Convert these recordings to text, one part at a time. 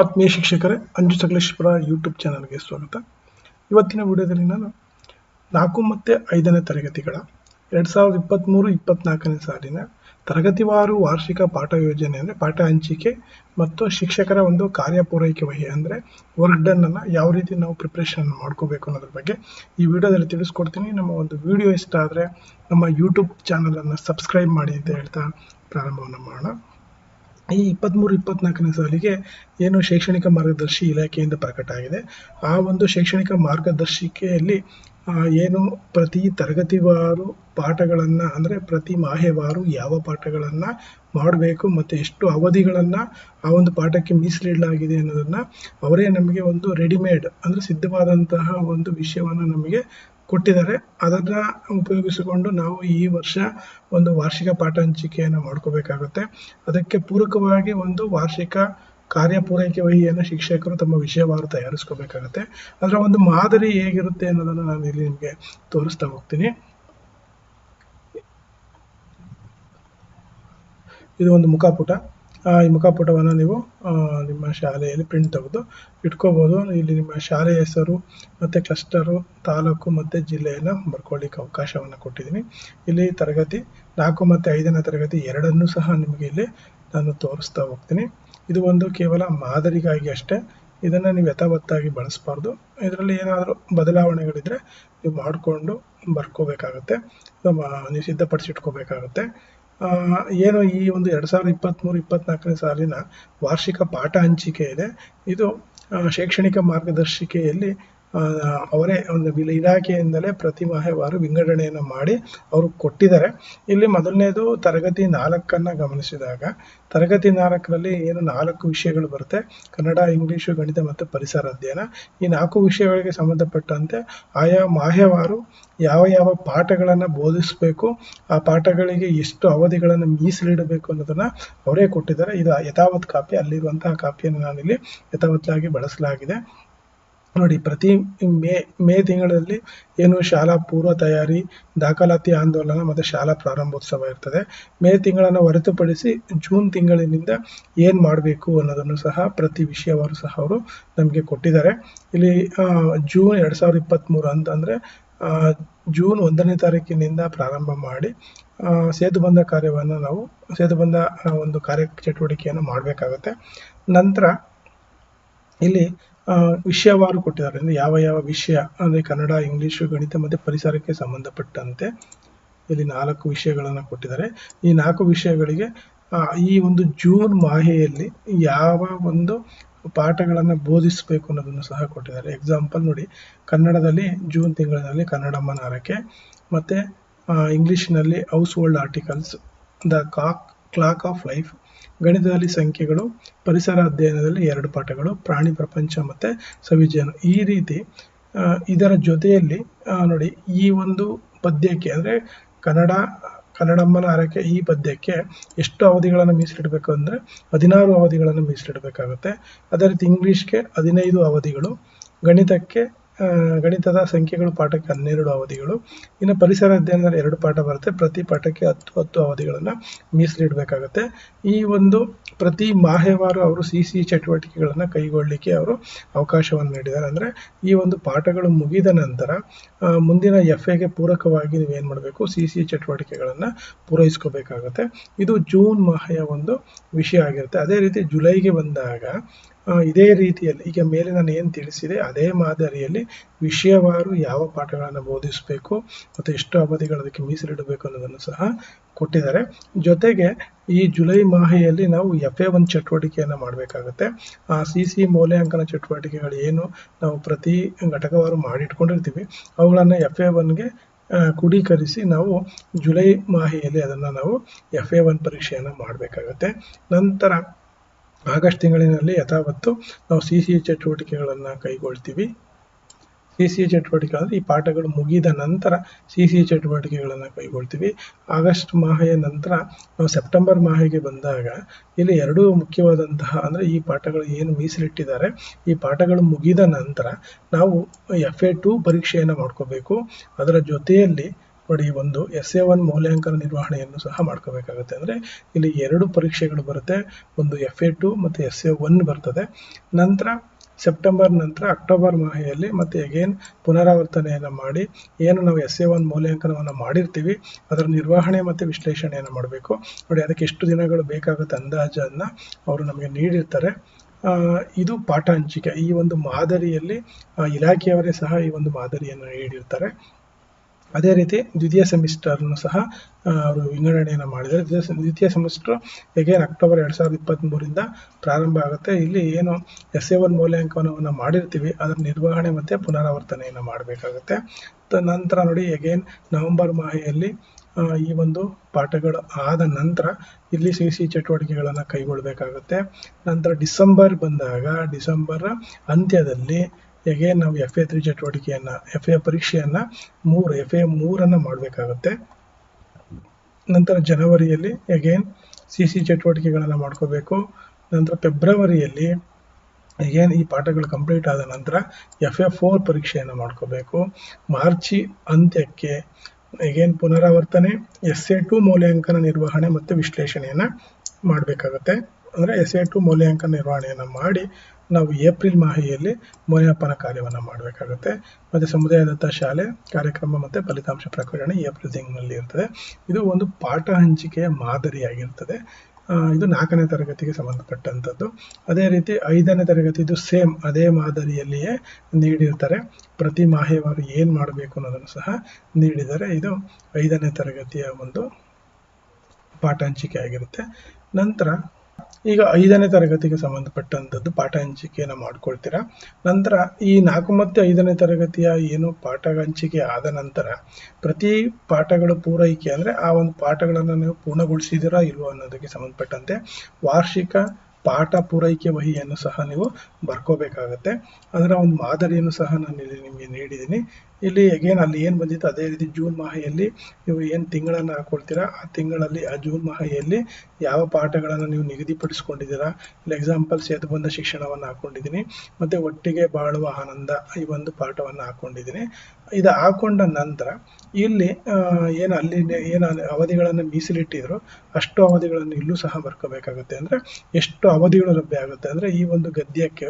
ಆತ್ಮೀಯ ಶಿಕ್ಷಕರೇ, ಅಂಜು ಸಕಲೇಶ್ವರ ಯೂಟ್ಯೂಬ್ ಚಾನಲ್ಗೆ ಸ್ವಾಗತ. ಇವತ್ತಿನ ವಿಡಿಯೋದಲ್ಲಿ ನಾನು ನಾಲ್ಕು ಮತ್ತು ಐದನೇ ತರಗತಿಗಳ ಎರಡು ಸಾವಿರದ ಇಪ್ಪತ್ತ್ಮೂರು ಇಪ್ಪತ್ತ್ನಾಲ್ಕನೇ ಸಾಲಿನ ತರಗತಿವಾರು ವಾರ್ಷಿಕ ಪಾಠ ಯೋಜನೆ ಅಂದರೆ ಪಾಠ ಹಂಚಿಕೆ ಮತ್ತು ಶಿಕ್ಷಕರ ಒಂದು ಕಾರ್ಯ ಪೂರೈಕೆ ವಹಿ ಅಂದರೆ ವರ್ಕ್ ಡನ್ನನ್ನು ಯಾವ ರೀತಿ ನಾವು ಪ್ರಿಪ್ರೇಷನ್ ಮಾಡ್ಕೋಬೇಕು ಅನ್ನೋದ್ರ ಬಗ್ಗೆ ಈ ವಿಡಿಯೋದಲ್ಲಿ ತಿಳಿಸ್ಕೊಡ್ತೀನಿ. ನಮ್ಮ ಒಂದು ವಿಡಿಯೋ ಇಷ್ಟ ಆದರೆ ನಮ್ಮ ಯೂಟ್ಯೂಬ್ ಚಾನಲನ್ನು ಸಬ್ಸ್ಕ್ರೈಬ್ ಮಾಡಿ ಅಂತ ಹೇಳ್ತಾ ಪ್ರಾರಂಭವನ್ನು ಮಾಡೋಣ. ಈ ಇಪ್ಪತ್ತ್ಮೂರು ಇಪ್ಪತ್ನಾಲ್ಕನೇ ಸಾಲಿಗೆ ಏನು ಶೈಕ್ಷಣಿಕ ಮಾರ್ಗದರ್ಶಿ ಇಲಾಖೆಯಿಂದ ಪ್ರಕಟ ಆಗಿದೆ ಆ ಒಂದು ಶೈಕ್ಷಣಿಕ ಮಾರ್ಗದರ್ಶಿಕೆಯಲ್ಲಿ ಏನು ಪ್ರತಿ ತರಗತಿವಾರು ಪಾಠಗಳನ್ನು, ಅಂದರೆ ಪ್ರತಿ ಮಾಹೆವಾರು ಯಾವ ಪಾಠಗಳನ್ನು ಮಾಡಬೇಕು, ಮತ್ತು ಎಷ್ಟು ಅವಧಿಗಳನ್ನು ಆ ಒಂದು ಪಾಠಕ್ಕೆ ಮೀಸಲಿಡಲಾಗಿದೆ ಅನ್ನೋದನ್ನು ಅವರೇ ನಮಗೆ ಒಂದು ರೆಡಿಮೇಡ್, ಅಂದರೆ ಸಿದ್ಧವಾದಂತಹ ಒಂದು ವಿಷಯವನ್ನು ನಮಗೆ ಕೊಟ್ಟಿದ್ದಾರೆ. ಅದನ್ನು ಉಪಯೋಗಿಸಿಕೊಂಡು ನಾವು ಈ ವರ್ಷ ಒಂದು ವಾರ್ಷಿಕ ಪಾಠ ಹಂಚಿಕೆಯನ್ನು ಮಾಡ್ಕೋಬೇಕಾಗುತ್ತೆ. ಅದಕ್ಕೆ ಪೂರಕವಾಗಿ ಒಂದು ವಾರ್ಷಿಕ ಕಾರ್ಯ ಪೂರೈಕೆ ವಹಿಯನ್ನು ಶಿಕ್ಷಕರು ತಮ್ಮ ವಿಷಯವಾರು ತಯಾರಿಸ್ಕೋಬೇಕಾಗುತ್ತೆ. ಅದರ ಒಂದು ಮಾದರಿ ಹೇಗಿರುತ್ತೆ ಅನ್ನೋದನ್ನು ನಾನು ಇಲ್ಲಿ ನಿಮಗೆ ತೋರಿಸ್ತಾ ಹೋಗ್ತೀನಿ. ಇದು ಒಂದು ಮುಖಪುಟ. ಈ ಮುಖಪುಟವನ್ನು ನೀವು ನಿಮ್ಮ ಶಾಲೆಯಲ್ಲಿ ಪ್ರಿಂಟ್ ತೆಗೆದು ಇಟ್ಕೋಬೋದು. ಇಲ್ಲಿ ನಿಮ್ಮ ಶಾಲೆಯ ಹೆಸರು ಮತ್ತು ಕ್ಲಸ್ಟರು ತಾಲೂಕು ಮತ್ತು ಜಿಲ್ಲೆಯನ್ನು ಬರ್ಕೊಳ್ಳಿಕ್ಕೆ ಅವಕಾಶವನ್ನು ಕೊಟ್ಟಿದ್ದೀನಿ. ಇಲ್ಲಿ ತರಗತಿ ನಾಲ್ಕು ಮತ್ತು ಐದನೇ ತರಗತಿ ಎರಡನ್ನು ಸಹ ನಿಮಗೆ ಇಲ್ಲಿ ನಾನು ತೋರಿಸ್ತಾ ಹೋಗ್ತೀನಿ. ಇದು ಒಂದು ಕೇವಲ ಮಾದರಿಗಾಗಿ ಅಷ್ಟೇ. ಇದನ್ನು ನೀವು ಯಥಾವತ್ತಾಗಿ ಬಳಸಬಾರ್ದು. ಇದರಲ್ಲಿ ಏನಾದರೂ ಬದಲಾವಣೆಗಳಿದ್ದರೆ ನೀವು ಮಾಡಿಕೊಂಡು ಬರ್ಕೋಬೇಕಾಗುತ್ತೆ. ನೀವು ಸಿದ್ಧಪಡಿಸಿಟ್ಕೋಬೇಕಾಗತ್ತೆ. ಏನು ಈ ಒಂದು ಎರಡು ಸಾವಿರದ ಇಪ್ಪತ್ತ್ಮೂರು ಇಪ್ಪತ್ತ್ನಾಲ್ಕನೇ ಸಾಲಿನ ವಾರ್ಷಿಕ ಪಾಠ ಹಂಚಿಕೆ ಇದೆ. ಇದು ಶೈಕ್ಷಣಿಕ ಮಾರ್ಗದರ್ಶಿಕೆಯಲ್ಲಿ ಅವರೇ ಒಂದು ಇಲಾಖೆಯಿಂದಲೇ ಪ್ರತಿ ಮಾಹೆವಾರು ವಿಂಗಡಣೆಯನ್ನು ಮಾಡಿ ಅವರು ಕೊಟ್ಟಿದ್ದಾರೆ. ಇಲ್ಲಿ ಮೊದಲನೇದು ತರಗತಿ ನಾಲ್ಕನ್ನು ಗಮನಿಸಿದಾಗ. ತರಗತಿ ನಾಲ್ಕರಲ್ಲಿ ಏನು ನಾಲ್ಕು ವಿಷಯಗಳು ಬರುತ್ತೆ? ಕನ್ನಡ, ಇಂಗ್ಲೀಷು, ಗಣಿತ ಮತ್ತು ಪರಿಸರ ಅಧ್ಯಯನ. ಈ ನಾಲ್ಕು ವಿಷಯಗಳಿಗೆ ಸಂಬಂಧಪಟ್ಟಂತೆ ಆಯಾ ಮಾಹೆವಾರು ಯಾವ ಯಾವ ಪಾಠಗಳನ್ನು ಬೋಧಿಸಬೇಕು, ಆ ಪಾಠಗಳಿಗೆ ಎಷ್ಟು ಅವಧಿಗಳನ್ನು ಮೀಸಲಿಡಬೇಕು ಅನ್ನೋದನ್ನು ಅವರೇ ಕೊಟ್ಟಿದ್ದಾರೆ. ಇದು ಯಥಾವತ್ ಕಾಪಿ, ಅಲ್ಲಿರುವಂತಹ ಕಾಪಿಯನ್ನು ನಾನಿಲ್ಲಿ ಯಥಾವತ್ತಾಗಿ ಬಳಸಲಾಗಿದೆ. ನೋಡಿ, ಪ್ರತಿ ಮೇ ಮೇ ತಿಂಗಳಲ್ಲಿ ಏನು ಶಾಲಾ ಪೂರ್ವ ತಯಾರಿ, ದಾಖಲಾತಿ ಆಂದೋಲನ ಮತ್ತು ಶಾಲಾ ಪ್ರಾರಂಭೋತ್ಸವ ಇರ್ತದೆ. ಮೇ ತಿಂಗಳನ್ನು ಹೊರತುಪಡಿಸಿ ಜೂನ್ ತಿಂಗಳಿನಿಂದ ಏನು ಮಾಡಬೇಕು ಅನ್ನೋದನ್ನು ಸಹ ಪ್ರತಿ ವಿಷಯವರು ಸಹ ಅವರು ನಮಗೆ ಕೊಟ್ಟಿದ್ದಾರೆ. ಇಲ್ಲಿ ಜೂನ್ ಎರಡು ಸಾವಿರದ ಇಪ್ಪತ್ತ್ಮೂರು ಅಂತಂದರೆ ಜೂನ್ ಒಂದನೇ ತಾರೀಕಿನಿಂದ ಪ್ರಾರಂಭ ಮಾಡಿ ಸೇತು ಸೇತುಬಂಧ ಕಾರ್ಯವನ್ನು ನಾವು ಸೇತುಬಂಧ ಒಂದು ಕಾರ್ಯ ಚಟುವಟಿಕೆಯನ್ನು ಮಾಡಬೇಕಾಗುತ್ತೆ. ನಂತರ, ಇಲ್ಲಿ ವಿಷಯವಾರು ಕೊಟ್ಟಿದ್ದಾರೆ. ಅಂದರೆ ಯಾವ ಯಾವ ವಿಷಯ, ಅಂದರೆ ಕನ್ನಡ, ಇಂಗ್ಲೀಷು, ಗಣಿತ ಮತ್ತು ಪರಿಸರಕ್ಕೆ ಸಂಬಂಧಪಟ್ಟಂತೆ ಇಲ್ಲಿ ನಾಲ್ಕು ವಿಷಯಗಳನ್ನು ಕೊಟ್ಟಿದ್ದಾರೆ. ಈ ನಾಲ್ಕು ವಿಷಯಗಳಿಗೆ ಈ ಒಂದು ಜೂನ್ ಮಾಹೆಯಲ್ಲಿ ಯಾವ ಒಂದು ಪಾಠಗಳನ್ನು ಬೋಧಿಸಬೇಕು ಅನ್ನೋದನ್ನು ಸಹ ಕೊಟ್ಟಿದ್ದಾರೆ. ಎಕ್ಸಾಂಪಲ್ ನೋಡಿ, ಕನ್ನಡದಲ್ಲಿ ಜೂನ್ ತಿಂಗಳಿನಲ್ಲಿ ಕನ್ನಡಮ್ಮನ ಹರಕೆ, ಮತ್ತು ಇಂಗ್ಲೀಷ್ನಲ್ಲಿ household articles the cock clock of life ಗಣಿತದಲ್ಲಿ ಸಂಖ್ಯೆಗಳು, ಪರಿಸರ ಅಧ್ಯಯನದಲ್ಲಿ ಎರಡು ಪಾಠಗಳು, ಪ್ರಾಣಿ ಪ್ರಪಂಚ ಮತ್ತು ಸವಿಜಯನ ಈ ರೀತಿ ಇದರ ಜೊತೆಯಲ್ಲಿ ನೋಡಿ, ಈ ಒಂದು ಪದ್ಯಕ್ಕೆ ಅಂದರೆ ಕನ್ನಡ, ಕನ್ನಡಮ್ಮನ ಆರೈಕೆ ಈ ಪದ್ಯಕ್ಕೆ ಎಷ್ಟು ಅವಧಿಗಳನ್ನು ಮೀಸಲಿಡಬೇಕು ಅಂದರೆ ಹದಿನಾರು ಅವಧಿಗಳನ್ನು ಮೀಸಲಿಡಬೇಕಾಗುತ್ತೆ. ಅದೇ ರೀತಿ ಇಂಗ್ಲೀಷ್ಗೆ ಹದಿನೈದು ಅವಧಿಗಳು, ಗಣಿತಕ್ಕೆ ಗಣಿತದ ಸಂಖ್ಯೆಗಳು ಪಾಠಕ್ಕೆ ಹನ್ನೆರಡು ಅವಧಿಗಳು. ಇನ್ನು ಪರಿಸರ ಅಧ್ಯಯನದಲ್ಲಿ ಎರಡು ಪಾಠ ಬರುತ್ತೆ. ಪ್ರತಿ ಪಾಠಕ್ಕೆ ಹತ್ತು ಹತ್ತು ಅವಧಿಗಳನ್ನು ಮೀಸಲಿಡಬೇಕಾಗುತ್ತೆ. ಈ ಒಂದು ಪ್ರತಿ ಮಾಹೆವಾರು ಅವರು ಸಿ ಸಿ ಚಟುವಟಿಕೆಗಳನ್ನು ಕೈಗೊಳ್ಳಲಿಕ್ಕೆ ಅವರು ಅವಕಾಶವನ್ನು ನೀಡಿದ್ದಾರೆ. ಅಂದರೆ ಈ ಒಂದು ಪಾಠಗಳು ಮುಗಿದ ನಂತರ ಮುಂದಿನ ಎಫ್ ಎಗೆ ಪೂರಕವಾಗಿ ನೀವು ಏನು ಮಾಡಬೇಕು? ಸಿ ಸಿ ಚಟುವಟಿಕೆಗಳನ್ನು ಪೂರೈಸ್ಕೋಬೇಕಾಗುತ್ತೆ. ಇದು ಜೂನ್ ಮಾಹೆಯ ಒಂದು ವಿಷಯ ಆಗಿರುತ್ತೆ. ಅದೇ ರೀತಿ ಜುಲೈಗೆ ಬಂದಾಗ ಇದೇ ರೀತಿಯಲ್ಲಿ, ಈಗ ಮೇಲೆ ನಾನು ಏನು ತಿಳಿಸಿದೆ, ಅದೇ ಮಾದರಿಯಲ್ಲಿ ವಿಷಯವಾರು ಯಾವ ಪಾಠಗಳನ್ನು ಬೋಧಿಸಬೇಕು ಮತ್ತು ಎಷ್ಟು ಅವಧಿಗಳು ಅದಕ್ಕೆ ಮೀಸಲಿಡಬೇಕು ಅನ್ನೋದನ್ನು ಸಹ ಕೊಟ್ಟಿದ್ದಾರೆ. ಜೊತೆಗೆ ಈ ಜುಲೈ ಮಾಹೆಯಲ್ಲಿ ನಾವು ಎಫ್ ಎ ಒನ್ ಚಟುವಟಿಕೆಯನ್ನು ಮಾಡಬೇಕಾಗುತ್ತೆ. ಆ ಸಿ ಸಿ ಮೌಲ್ಯಾಂಕನ ಚಟುವಟಿಕೆಗಳು ಏನು ನಾವು ಪ್ರತಿ ಘಟಕವಾರು ಮಾಡಿಟ್ಕೊಂಡಿರ್ತೀವಿ. ಅವುಗಳನ್ನು ಎಫ್ ಎ ಒನ್ಗೆ ಕುಡೀಕರಿಸಿ ನಾವು ಜುಲೈ ಮಾಹೆಯಲ್ಲಿ ಅದನ್ನು ನಾವು ಎಫ್ ಎ ಒನ್ ಪರೀಕ್ಷೆಯನ್ನು ಮಾಡಬೇಕಾಗುತ್ತೆ. ನಂತರ ಆಗಸ್ಟ್ ತಿಂಗಳಿನಲ್ಲಿ ಯಥಾವತ್ತು ನಾವು ಸಿ ಸಿ ಚಟುವಟಿಕೆಗಳನ್ನು ಕೈಗೊಳ್ತೀವಿ. ಸಿ ಸಿ ಚಟುವಟಿಕೆ ಅಂದರೆ ಈ ಪಾಠಗಳು ಮುಗಿದ ನಂತರ ಸಿ ಸಿ ಚಟುವಟಿಕೆಗಳನ್ನು ಕೈಗೊಳ್ತೀವಿ. ಆಗಸ್ಟ್ ಮಾಹೆಯ ನಂತರ ನಾವು ಸೆಪ್ಟೆಂಬರ್ ಮಾಹೆಗೆ ಬಂದಾಗ ಇಲ್ಲಿ ಎರಡೂ ಮುಖ್ಯವಾದಂತಹ ಅಂದರೆ ಈ ಪಾಠಗಳು ಏನು ಮೀಸಲಿಟ್ಟಿದ್ದಾರೆ. ಈ ಪಾಠಗಳು ಮುಗಿದ ನಂತರ ನಾವು ಎಫ್ ಎ ಟು ಪರೀಕ್ಷೆಯನ್ನು ಮಾಡ್ಕೋಬೇಕು. ಅದರ ಜೊತೆಯಲ್ಲಿ ನೋಡಿ ಒಂದು ಎಸ್ ಎ ಒನ್ ಮೌಲ್ಯಾಂಕನ ನಿರ್ವಹಣೆಯನ್ನು ಸಹ ಮಾಡ್ಕೋಬೇಕಾಗುತ್ತೆ. ಅಂದರೆ ಇಲ್ಲಿ ಎರಡು ಪರೀಕ್ಷೆಗಳು ಬರುತ್ತೆ. ಒಂದು ಎಫ್ ಎ ಟು ಮತ್ತು ಎಸ್ ಎ ಒನ್ ಬರ್ತದೆ. ನಂತರ ಸೆಪ್ಟೆಂಬರ್ ನಂತರ ಅಕ್ಟೋಬರ್ ಮಾಹೆಯಲ್ಲಿ ಮತ್ತೆ ಅಗೇನ್ ಪುನರಾವರ್ತನೆಯನ್ನು ಮಾಡಿ, ಏನು ನಾವು ಎಸ್ ಎ ಒನ್ ಮೌಲ್ಯಾಂಕನವನ್ನು ಮಾಡಿರ್ತೀವಿ, ಅದರ ನಿರ್ವಹಣೆ ಮತ್ತು ವಿಶ್ಲೇಷಣೆಯನ್ನು ಮಾಡಬೇಕು. ನೋಡಿ, ಅದಕ್ಕೆ ಎಷ್ಟು ದಿನಗಳು ಬೇಕಾಗುತ್ತೆ ಅಂದಾಜನ್ನು ಅವರು ನಮಗೆ ನೀಡಿರ್ತಾರೆ. ಇದು ಪಾಠ ಹಂಚಿಕೆ. ಈ ಒಂದು ಮಾದರಿಯಲ್ಲಿ ಇಲಾಖೆಯವರೇ ಸಹ ಈ ಒಂದು ಮಾದರಿಯನ್ನು ನೀಡಿರ್ತಾರೆ. ಅದೇ ರೀತಿ ದ್ವಿತೀಯ ಸೆಮಿಸ್ಟರ್ನು ಸಹ ಅವರು ವಿಂಗಡಣೆಯನ್ನು ಮಾಡಿದ್ದಾರೆ. ದ್ವಿತೀಯ ದ್ವಿತೀಯ ಸೆಮಿಸ್ಟರ್ ಎಗೇನ್ ಅಕ್ಟೋಬರ್ ಎರಡು ಸಾವಿರದ ಇಪ್ಪತ್ತ್ಮೂರಿಂದ ಪ್ರಾರಂಭ ಆಗುತ್ತೆ. ಇಲ್ಲಿ ಏನು ಎಸ್ ಎ ಒನ್ ಮೌಲ್ಯಾಂಕನವನ್ನು ಮಾಡಿರ್ತೀವಿ, ಅದರ ನಿರ್ವಹಣೆ ಮತ್ತು ಪುನರಾವರ್ತನೆಯನ್ನು ಮಾಡಬೇಕಾಗುತ್ತೆ. ನಂತರ ನೋಡಿ ಎಗೇನ್ ನವೆಂಬರ್ ಮಾಹೆಯಲ್ಲಿ ಈ ಒಂದು ಪಾಠಗಳು ಆದ ನಂತರ ಇಲ್ಲಿ ಸಿ ಸಿ ಚಟುವಟಿಕೆಗಳನ್ನು ಕೈಗೊಳ್ಳಬೇಕಾಗುತ್ತೆ ನಂತರ ಡಿಸೆಂಬರ್ ಬಂದಾಗ, ಡಿಸೆಂಬರ್ ಅಂತ್ಯದಲ್ಲಿ ಎಗೇನ್ ನಾವು ಎಫ್ ಎ ತ್ರೀ ಚಟುವಟಿಕೆಯನ್ನು ಎಫ್ ಎ ಪರೀಕ್ಷೆಯನ್ನು ಮೂರು ಎಫ್ ಎ ಮೂರನ್ನು ಮಾಡಬೇಕಾಗುತ್ತೆ. ನಂತರ ಜನವರಿಯಲ್ಲಿ ಎಗೇನ್ ಸಿ ಸಿ ಚಟುವಟಿಕೆಗಳನ್ನು ಮಾಡ್ಕೋಬೇಕು. ನಂತರ ಫೆಬ್ರವರಿಯಲ್ಲಿ ಏನು ಈ ಪಾಠಗಳು ಕಂಪ್ಲೀಟ್ ಆದ ನಂತರ ಎಫ್ ಎ ಫೋರ್ ಪರೀಕ್ಷೆಯನ್ನು ಮಾಡ್ಕೋಬೇಕು. ಮಾರ್ಚಿ ಅಂತ್ಯಕ್ಕೆ ಎಗೇನ್ ಪುನರಾವರ್ತನೆ ಎಸ್ ಎ ಟು ಮೌಲ್ಯಾಂಕನ ನಿರ್ವಹಣೆ ಮತ್ತು ವಿಶ್ಲೇಷಣೆಯನ್ನು ಮಾಡಬೇಕಾಗುತ್ತೆ. ಅಂದರೆ ಎಸ್ ಎ ಟು ಮೌಲ್ಯಾಂಕನ ನಿರ್ವಹಣೆಯನ್ನು ಮಾಡಿ ನಾವು ಏಪ್ರಿಲ್ ಮಾಹೆಯಲ್ಲಿ ಮೌಲ್ಯಮಾಪನ ಕಾರ್ಯವನ್ನು ಮಾಡಬೇಕಾಗುತ್ತೆ. ಮತ್ತು ಸಮುದಾಯ ದತ್ತ ಶಾಲೆ, ಕಾರ್ಯಕ್ರಮ ಮತ್ತು ಫಲಿತಾಂಶ ಪ್ರಕಟಣೆ ಏಪ್ರಿಲ್ ತಿಂಗಳಲ್ಲಿ ಇರ್ತದೆ. ಇದು ಒಂದು ಪಾಠ ಹಂಚಿಕೆಯ ಮಾದರಿಯಾಗಿರ್ತದೆ. ಇದು ನಾಲ್ಕನೇ ತರಗತಿಗೆ ಸಂಬಂಧಪಟ್ಟಂಥದ್ದು. ಅದೇ ರೀತಿ ಐದನೇ ತರಗತಿದು ಸೇಮ್ ಅದೇ ಮಾದರಿಯಲ್ಲಿಯೇ ನೀಡಿರ್ತಾರೆ. ಪ್ರತಿ ಮಾಹೆವಾರು ಏನು ಮಾಡಬೇಕು ಅನ್ನೋದನ್ನು ಸಹ ನೀಡಿದರೆ ಇದು ಐದನೇ ತರಗತಿಯ ಒಂದು ಪಾಠ ಹಂಚಿಕೆ ಆಗಿರುತ್ತೆ. ನಂತರ ಈಗ ಐದನೇ ತರಗತಿಗೆ ಸಂಬಂಧಪಟ್ಟಂಥದ್ದು ಪಾಠ ಹಂಚಿಕೆಯನ್ನು ಮಾಡ್ಕೊಳ್ತೀರಾ? ನಂತರ ಈ ನಾಲ್ಕು ಮತ್ತು ಐದನೇ ತರಗತಿಯ ಏನು ಪಾಠ ಹಂಚಿಕೆ ಆದ ನಂತರ ಪ್ರತಿ ಪಾಠಗಳು ಪೂರೈಕೆ ಅಂದರೆ ಆ ಒಂದು ಪಾಠಗಳನ್ನು ನೀವು ಪೂರ್ಣಗೊಳಿಸಿದ್ದೀರಾ ಇಲ್ವೋ ಅನ್ನೋದಕ್ಕೆ ಸಂಬಂಧಪಟ್ಟಂತೆ ವಾರ್ಷಿಕ ಪಾಠ ಪೂರೈಕೆ ವಹಿಯನ್ನು ಸಹ ನೀವು ಬರ್ಕೋಬೇಕಾಗತ್ತೆ. ಅದರ ಒಂದು ಮಾದರಿಯನ್ನು ಸಹ ನಾನು ಇಲ್ಲಿ ನಿಮಗೆ ನೀಡಿದ್ದೀನಿ. ಇಲ್ಲಿ ಅಗೇನ್ ಅಲ್ಲಿ ಏನು ಬಂದಿತ್ತು, ಅದೇ ರೀತಿ ಜೂನ್ ಮಾಹೆಯಲ್ಲಿ ನೀವು ಏನು ತಿಂಗಳನ್ನು ಹಾಕೊಳ್ತೀರಾ ಆ ತಿಂಗಳಲ್ಲಿ, ಆ ಜೂನ್ ಮಾಹೆಯಲ್ಲಿ ಯಾವ ಪಾಠಗಳನ್ನು ನೀವು ನಿಗದಿಪಡಿಸ್ಕೊಂಡಿದ್ದೀರಾ? ಇಲ್ಲಿ ಎಕ್ಸಾಂಪಲ್ ಸೇತು ಬಂದ ಶಿಕ್ಷಣವನ್ನು ಹಾಕೊಂಡಿದ್ದೀನಿ, ಮತ್ತು ಒಟ್ಟಿಗೆ ಬಾಳುವ ಆನಂದ ಈ ಒಂದು ಪಾಠವನ್ನು ಹಾಕೊಂಡಿದ್ದೀನಿ. ಇದು ಹಾಕೊಂಡ ನಂತರ ಇಲ್ಲಿ ಏನು ಅಲ್ಲಿ ಏನು ಅವಧಿಗಳನ್ನು ಮೀಸಲಿಟ್ಟಿದ್ರು ಅಷ್ಟು ಅವಧಿಗಳನ್ನು ಇಲ್ಲೂ ಸಹ ಬರ್ಕೋಬೇಕಾಗುತ್ತೆ ಅಂದರೆ ಎಷ್ಟು ಅವಧಿಗಳು ಲಭ್ಯ ಆಗುತ್ತೆ? ಅಂದರೆ ಈ ಒಂದು ಗದ್ಯಕ್ಕೆ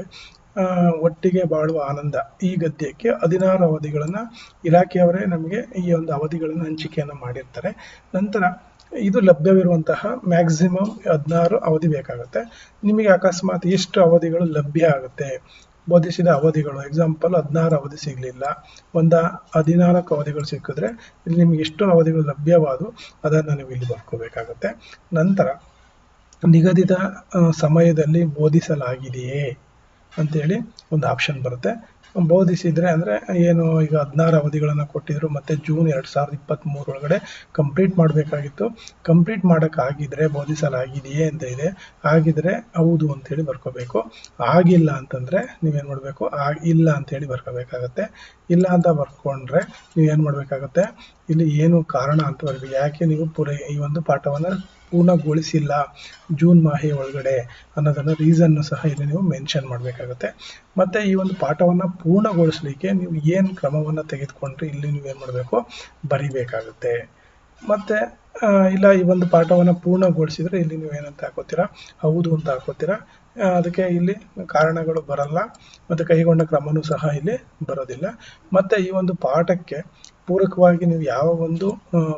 ಒಟ್ಟಿಗೆ ಬಾಳುವ ಆನಂದ ಈ ಗದ್ಯಕ್ಕೆ ಹದಿನಾರು ಅವಧಿಗಳನ್ನು ಇಲಾಖೆಯವರೇ ನಮಗೆ ಈ ಒಂದು ಅವಧಿಗಳನ್ನು ಹಂಚಿಕೆಯನ್ನು ಮಾಡಿರ್ತಾರೆ. ನಂತರ ಇದು ಲಭ್ಯವಿರುವಂತಹ ಮ್ಯಾಕ್ಸಿಮಮ್ ಹದಿನಾರು ಅವಧಿ ಬೇಕಾಗುತ್ತೆ. ನಿಮಗೆ ಅಕಸ್ಮಾತ್ ಎಷ್ಟು ಅವಧಿಗಳು ಲಭ್ಯ ಆಗುತ್ತೆ. ಬೋಧಿಸಿದ ಅವಧಿಗಳು ಎಕ್ಸಾಂಪಲ್ ಹದಿನಾರು ಅವಧಿ ಸಿಗಲಿಲ್ಲ. ಒಂದು ಹದಿನಾಲ್ಕು ಅವಧಿಗಳು ಸಿಕ್ಕಿದ್ರೆ ಇಲ್ಲಿ ನಿಮಗೆ ಎಷ್ಟು ಅವಧಿಗಳು ಲಭ್ಯವಾದವು ಅದನ್ನು ನೀವು ಇಲ್ಲಿ ಬರ್ಕೋಬೇಕಾಗುತ್ತೆ. ನಂತರ ನಿಗದಿತ ಸಮಯದಲ್ಲಿ ಬೋಧಿಸಲಾಗಿದೆಯೇ? ಅಂತೇಳಿ ಒಂದು ಆಪ್ಷನ್ ಬರುತ್ತೆ. ಬೋಧಿಸಿದರೆ ಅಂದರೆ ಏನು ಈಗ ಹದಿನಾರು ಅವಧಿಗಳನ್ನು ಕೊಟ್ಟಿದ್ರು, ಮತ್ತು ಜೂನ್ ಎರಡು ಸಾವಿರದ ಇಪ್ಪತ್ತ್ಮೂರೊಳಗಡೆ ಕಂಪ್ಲೀಟ್ ಮಾಡಬೇಕಾಗಿತ್ತು. ಕಂಪ್ಲೀಟ್ ಮಾಡೋಕ್ಕಾಗಿದ್ರೆ ಬೋಧಿಸಲಾಗಿದೆಯೇ ಅಂತ ಇದೆ. ಆಗಿದ್ರೆ ಹೌದು ಅಂತೇಳಿ ಬರ್ಕೋಬೇಕು. ಆಗಿಲ್ಲ ಅಂತಂದರೆ ನೀವೇನು ಮಾಡಬೇಕು? ಆಗಿಲ್ಲ ಅಂತೇಳಿ ಬರ್ಕೋಬೇಕಾಗತ್ತೆ. ಇಲ್ಲ ಅಂತ ಬರ್ಕೊಂಡ್ರೆ ನೀವೇನು ಮಾಡಬೇಕಾಗತ್ತೆ? ಇಲ್ಲಿ ಏನು ಕಾರಣ ಅಂತ ಬರಬೇಕು ಯಾಕೆ ನೀವು ಪೂರೈ ಈ ಒಂದು ಪಾಠವನ್ನು ಪೂರ್ಣಗೊಳಿಸಿಲ್ಲ ಜೂನ್ ಮಾಹೆ ಒಳಗಡೆ ಅನ್ನೋದನ್ನು ರೀಸನ್ನು ಸಹ ಇಲ್ಲಿ ನೀವು ಮೆನ್ಷನ್ ಮಾಡಬೇಕಾಗುತ್ತೆ. ಮತ್ತು ಈ ಒಂದು ಪಾಠವನ್ನು ಪೂರ್ಣಗೊಳಿಸಲಿಕ್ಕೆ ನೀವು ಏನು ಕ್ರಮವನ್ನು ತೆಗೆದುಕೊಂಡ್ರೆ ಇಲ್ಲಿ ನೀವು ಏನು ಮಾಡಬೇಕು? ಬರಿಬೇಕಾಗುತ್ತೆ. ಮತ್ತು ಇಲ್ಲ ಈ ಒಂದು ಪಾಠವನ್ನು ಪೂರ್ಣಗೊಳಿಸಿದರೆ ಇಲ್ಲಿ ನೀವು ಏನಂತ ಹಾಕೋತೀರಾ? ಹೌದು ಅಂತ ಹಾಕೋತೀರಾ? ಅದಕ್ಕೆ ಇಲ್ಲಿ ಕಾರಣಗಳು ಬರಲ್ಲ. ಮತ್ತು ಕೈಗೊಂಡ ಕ್ರಮನೂ ಸಹ ಇಲ್ಲಿ ಬರೋದಿಲ್ಲ. ಮತ್ತು ಈ ಒಂದು ಪಾಠಕ್ಕೆ ಪೂರಕವಾಗಿ ನೀವು ಯಾವ ಒಂದು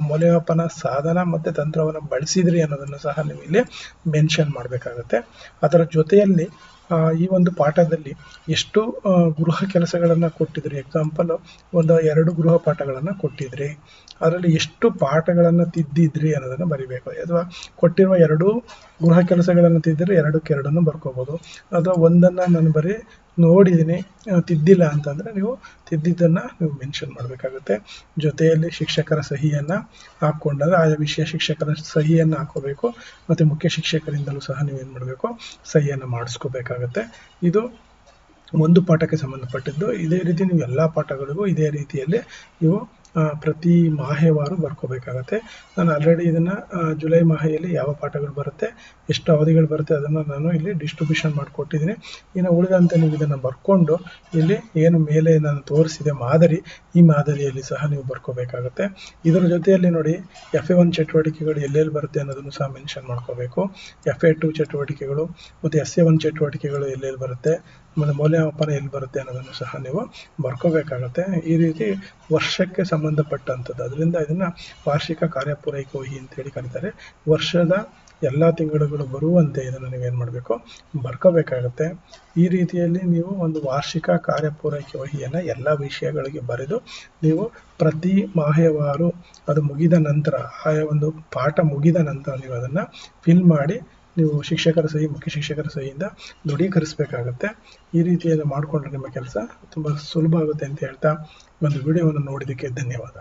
ಮೌಲ್ಯಮಾಪನ ಸಾಧನ ಮತ್ತು ತಂತ್ರವನ್ನು ಬಳಸಿದ್ರಿ ಅನ್ನೋದನ್ನು ಸಹ ನೀವು ಇಲ್ಲಿ ಮೆನ್ಷನ್ ಮಾಡಬೇಕಾಗುತ್ತೆ. ಅದರ ಜೊತೆಯಲ್ಲಿ ಈ ಒಂದು ಪಾಠದಲ್ಲಿ ಎಷ್ಟು ಗೃಹ ಕೆಲಸಗಳನ್ನು ಕೊಟ್ಟಿದ್ರಿ? ಎಕ್ಸಾಂಪಲ್ ಒಂದು ಎರಡು ಗೃಹ ಪಾಠಗಳನ್ನು ಕೊಟ್ಟಿದ್ರಿ. ಅದರಲ್ಲಿ ಎಷ್ಟು ಪಾಠಗಳನ್ನು ತಿದ್ದಿದ್ರಿ ಅನ್ನೋದನ್ನು ಬರಿಬೇಕು. ಅಥವಾ ಕೊಟ್ಟಿರುವ ಎರಡು ಗೃಹ ಕೆಲಸಗಳನ್ನು ತಿದ್ದಿದ್ರೆ ಎರಡಕ್ಕೆ ಎರಡನ್ನು ಬರ್ಕೋಬೋದು. ಅಥವಾ ಒಂದನ್ನು ನಾನು ಬರೀ ನೋಡಿದ್ದೀನಿ ತಿದ್ದಿಲ್ಲ ಅಂತಂದರೆ ನೀವು ತಿದ್ದಿದ್ದನ್ನು ನೀವು ಮೆನ್ಷನ್ ಮಾಡಬೇಕಾಗುತ್ತೆ. ಜೊತೆಯಲ್ಲಿ ಶಿಕ್ಷಕರ ಸಹಿಯನ್ನು ಹಾಕ್ಕೊಂಡಾಗ ಆಯಾ ವಿಷಯ ಶಿಕ್ಷಕರ ಸಹಿಯನ್ನು ಹಾಕೋಬೇಕು. ಮತ್ತು ಮುಖ್ಯ ಶಿಕ್ಷಕರಿಂದಲೂ ಸಹ ನೀವೇನು ಮಾಡಬೇಕು? ಸಹಿಯನ್ನು ಮಾಡಿಸ್ಕೋಬೇಕಾಗತ್ತೆ. ಇದು ಒಂದು ಪಾಠಕ್ಕೆ ಸಂಬಂಧಪಟ್ಟಿದ್ದು. ಇದೇ ರೀತಿ ನೀವು ಎಲ್ಲ ಪಾಠಗಳಿಗೂ ಇದೇ ರೀತಿಯಲ್ಲಿ ನೀವು ಪ್ರತಿ ಮಾಹೆವಾರು ಬರ್ಕೋಬೇಕಾಗತ್ತೆ. ನಾನು ಆಲ್ರೆಡಿ ಇದನ್ನು ಜುಲೈ ಮಾಹೆಯಲ್ಲಿ ಯಾವ ಪಾಠಗಳು ಬರುತ್ತೆ, ಎಷ್ಟು ಅವಧಿಗಳು ಬರುತ್ತೆ ಅದನ್ನು ನಾನು ಇಲ್ಲಿ ಡಿಸ್ಟ್ರಿಬ್ಯೂಷನ್ ಮಾಡಿಕೊಟ್ಟಿದ್ದೀನಿ. ಇನ್ನು ಉಳಿದಂತೆ ನೀವು ಇದನ್ನು ಬರ್ಕೊಂಡು ಇಲ್ಲಿ ಏನು ಮೇಲೆ ನಾನು ತೋರಿಸಿದೆ ಮಾದರಿ, ಈ ಮಾದರಿಯಲ್ಲಿ ಸಹ ನೀವು ಬರ್ಕೋಬೇಕಾಗತ್ತೆ. ಇದರ ಜೊತೆಯಲ್ಲಿ ನೋಡಿ ಎಫ್ ಎ ಒನ್ ಚಟುವಟಿಕೆಗಳು ಎಲ್ಲೆಲ್ಲಿ ಬರುತ್ತೆ ಅನ್ನೋದನ್ನು ಸಹ ಮೆನ್ಷನ್ ಮಾಡ್ಕೋಬೇಕು. ಎಫ್ ಎ ಟು ಚಟುವಟಿಕೆಗಳು, ಮತ್ತು ಎಸ್ ಎ ಒನ್ ಚಟುವಟಿಕೆಗಳು ಎಲ್ಲೆಲ್ಲಿ ಬರುತ್ತೆ ಮತ್ತು ಮೌಲ್ಯಮಾಪನ ಎಲ್ಲಿ ಬರುತ್ತೆ ಅನ್ನೋದನ್ನು ಸಹ ನೀವು ಬರ್ಕೋಬೇಕಾಗತ್ತೆ. ಈ ರೀತಿ ವರ್ಷಕ್ಕೆ ಸಂಬಂಧಪಟ್ಟಂಥದ್ದು. ಅದರಿಂದ ಇದನ್ನು ವಾರ್ಷಿಕ ಕಾರ್ಯಪೂರೈಕೆ ಅಂತೇಳಿ ಕರೀತಾರೆ. ವರ್ಷದ ಎಲ್ಲ ತಿಂಗಳುಗಳು ಬರುವಂತೆ ಇದನ್ನು ನೀವೇನು ಮಾಡಬೇಕು? ಬರ್ಕೋಬೇಕಾಗತ್ತೆ. ಈ ರೀತಿಯಲ್ಲಿ ನೀವು ಒಂದು ವಾರ್ಷಿಕ ಕಾರ್ಯಪೂರೈಕೆ ವಹಿಯನ್ನು ಎಲ್ಲ ವಿಷಯಗಳಿಗೆ ಬರೆದು ನೀವು ಪ್ರತಿ ಮಾಹೆವಾರು ಅದು ಮುಗಿದ ನಂತರ ಆಯಾ ಒಂದು ಪಾಠ ಮುಗಿದ ನಂತರ ನೀವು ಅದನ್ನು ಫಿಲ್ ಮಾಡಿ ನೀವು ಶಿಕ್ಷಕರ ಸಹಿ, ಮುಖ್ಯ ಶಿಕ್ಷಕರ ಸಹಿಯಿಂದ ದೃಢೀಕರಿಸಬೇಕಾಗತ್ತೆ. ಈ ರೀತಿಯಲ್ಲಿ ಮಾಡಿಕೊಂಡ್ರೆ ನಿಮ್ಮ ಕೆಲಸ ತುಂಬ ಸುಲಭ ಆಗುತ್ತೆ ಅಂತ ಹೇಳ್ತಾ ಒಂದು ವಿಡಿಯೋವನ್ನು ನೋಡಿದ್ದಕ್ಕೆ ಧನ್ಯವಾದ.